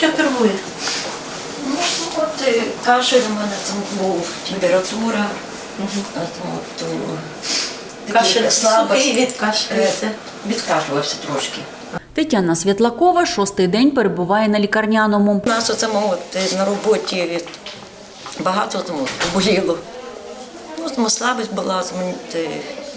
Що турбує? Ну, от е, кашель у мене там був, температура. От, от, Кашель слабость. сухий, відкашлюється. Е, Відкашлювався трошки. Тетяна Святлакова шостий день перебуває на лікарняному. У нас оце от, е, на роботі багато там боліло. Ну, тому слабость була, е,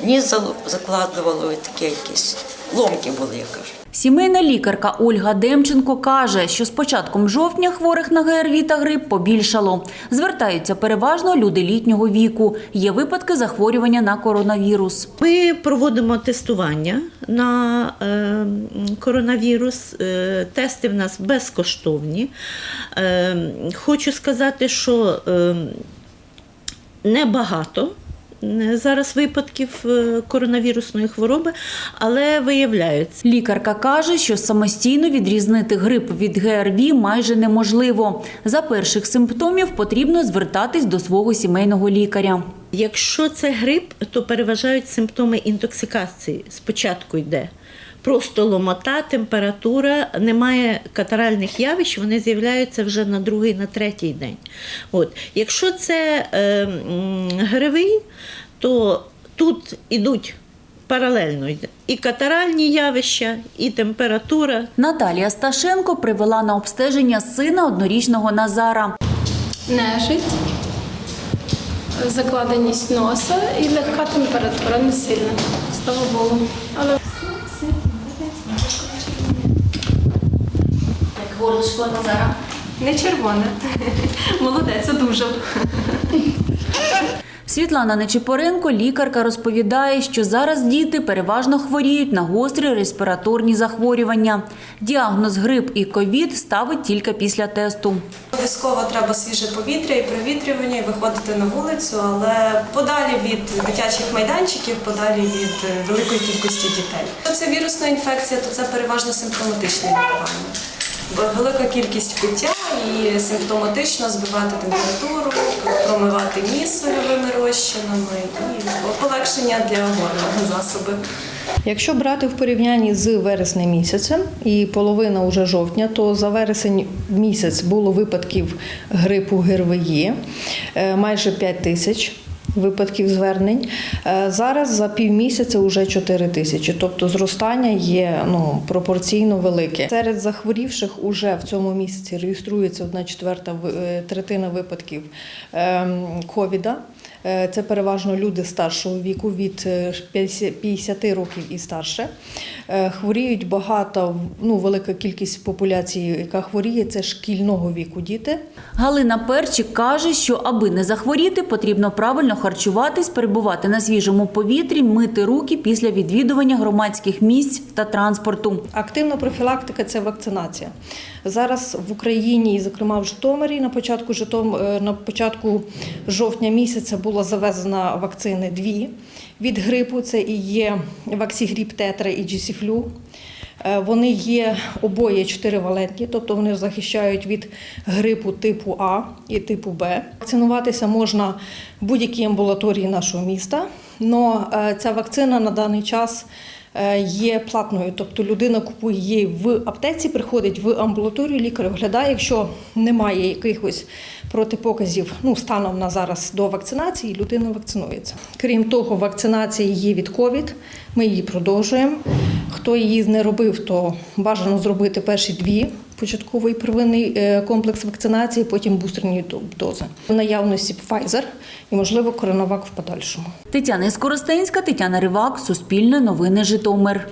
ніс закладувало і таке якісь ломки були, я кажу. Сімейна лікарка Ольга Демченко каже, що з початком жовтня хворих на ГРВІ та грип побільшало. Звертаються переважно люди літнього віку. Є випадки захворювання на коронавірус. Ми проводимо тестування на е, коронавірус. Е, тести в нас безкоштовні. Е, хочу сказати, що небагато. Е, Зараз випадків е, коронавірусної хвороби, але виявляються. Лікарка каже, що самостійно відрізнити грип від ГРВІ майже неможливо. За перших симптомів потрібно звертатись до свого сімейного лікаря. Якщо це грип, то переважають симптоми інтоксикації. Спочатку йде просто ломота, температура, немає катаральних явищ, вони з'являються вже на другий, на третій день. От. Якщо це е, ГРВІ, то тут ідуть паралельно і катаральні явища, і температура, Наталія Сташенко привела на обстеження сина однорічного Назара. нежить, закладеність носа і легка температура, не сильна. Слава Богу. Але горлишко Назара. не червона. Молодець, одужав. Світлана Нечипоренко, лікарка, розповідає, що зараз діти переважно хворіють на гострі респіраторні захворювання. Діагноз грип і ковід ставить тільки після тесту. Обов'язково треба свіже повітря і провітрювання, і виходити на вулицю, але подалі від дитячих майданчиків, подалі від е, великої кількості дітей. Якщо це вірусна інфекція, то це переважно симптоматичне лікування. Велика кількість пиття і симптоматично збивати температуру, промивати ніс сольовими розчинами і полегшення для горла засоби. Якщо брати в порівнянні з вереснем місяцем і половина уже жовтня, то за вересень місяць було випадків грипу ГРВІ е, майже 5 тисяч. Випадків звернень Е, зараз за півмісяця вже 4 тисячі, тобто зростання є ну пропорційно велике. Серед захворівших уже в цьому місяці реєструється одна четверта е, третина випадків ем, ковіда. Е, Це переважно люди старшого віку від е, 50 50 років і старше. Е, Хворіють багато, ну велика кількість популяції, яка хворіє, це шкільного віку діти. Галина Перчик каже, що аби не захворіти, потрібно правильно харчуватись, перебувати на свіжому повітрі, мити руки після відвідування громадських місць та транспорту. Активна профілактика це вакцинація. Зараз в Україні, і зокрема в Житомирі, на початку Житом... е, на початку жовтня місяця була завезена вакцини дві від грипу. Це і є ваксігріп тетра і джісіфлю. Е, Вони є обоє чотиривалентні, тобто вони захищають від грипу типу А і типу Б. Вакцинуватися можна в будь-якій амбулаторії нашого міста. але ця вакцина на даний час є платною, тобто людина купує її в аптеці, приходить в амбулаторію, лікар оглядає, якщо немає якихось протипоказів ну, станом на зараз до вакцинації, людина вакцинується. Крім того, вакцинація є від ковід, ми її продовжуємо. Хто її не робив, то бажано зробити перші дві початковий первинний е, комплекс вакцинації, потім бустерні до- дози. В наявності Pfizer і, можливо, коронавак в подальшому. Тетяна Скоростенська, Тетяна Ривак, Суспільне новини Житомир.